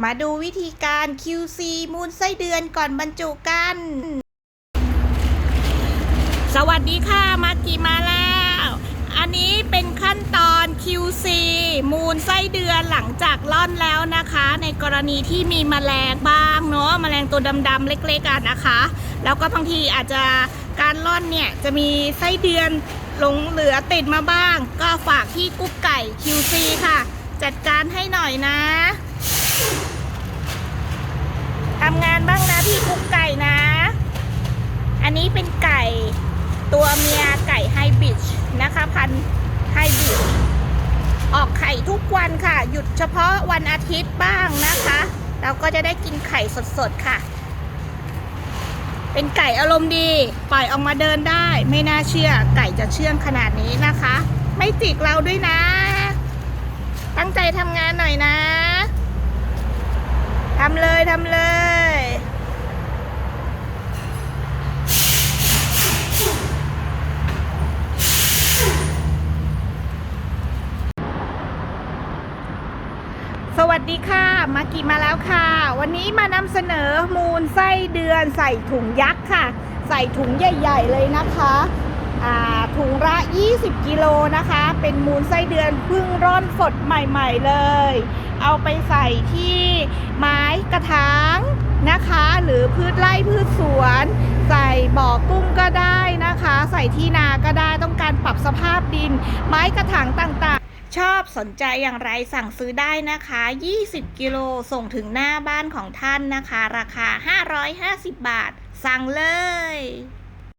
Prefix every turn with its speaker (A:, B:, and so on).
A: มาดูวิธีการ QC มูลไส้เดือนก่อนบรรจุกัน สวัสดีค่ะมากีมาแล้ว อันนี้เป็นขั้นตอน QC มูลไส้เดือนหลังจากล่อนแล้วนะคะ ในกรณีที่มีแมลงบ้างเนาะแมลงตัวดำๆเล็กๆอะนะคะ แล้วก็บางทีอาจจะการล่อนเนี่ยจะมีไส้เดือนหลงเหลือติดมาบ้าง ก็ฝากที่กุ๊กไก่ QC ค่ะ จัดการให้หน่อยนะ ทำงานบ้างนะพี่กุ๊กไก่นะ อันนี้เป็นไก่ตัวเมียไก่ไฮบริดนะคะ พันไฮบริดออกไข่ทุกวันค่ะ หยุดเฉพาะวันอาทิตย์บ้างนะคะ เราก็จะได้กินไข่สดๆค่ะ เป็นไก่อารมณ์ดี ปล่อยออกมาเดินได้ ไม่น่าเชื่อ ไก่จะเชื่องขนาดนี้นะคะ ไม่จิกเราด้วยนะ ตั้งใจทำงานหน่อยนะ ทำเลยทำเลยสวัสดีค่ะมากิมาแล้วค่ะ วันนี้มานำเสนอมูลไส้เดือนใส่ถุงยักษ์ค่ะ ใส่ถุงใหญ่ๆเลยนะคะถุงละ 20 กิโลนะคะ เป็นมูลไส้เดือนพึ่งร่อนสดใหม่ ๆเลย เอาไปใส่ที่ กระถางนะคะ หรือพืชไร่พืชสวน ใส่บ่อกุ้งก็ได้นะคะ ใส่ที่นาก็ได้ต้องการปรับสภาพดิน ไม้กระถางต่างๆชอบสนใจอย่างไรสั่งซื้อได้นะคะ 20 กิโลส่งถึงหน้าบ้านของท่านนะคะ ราคา 550 บาท สั่งเลย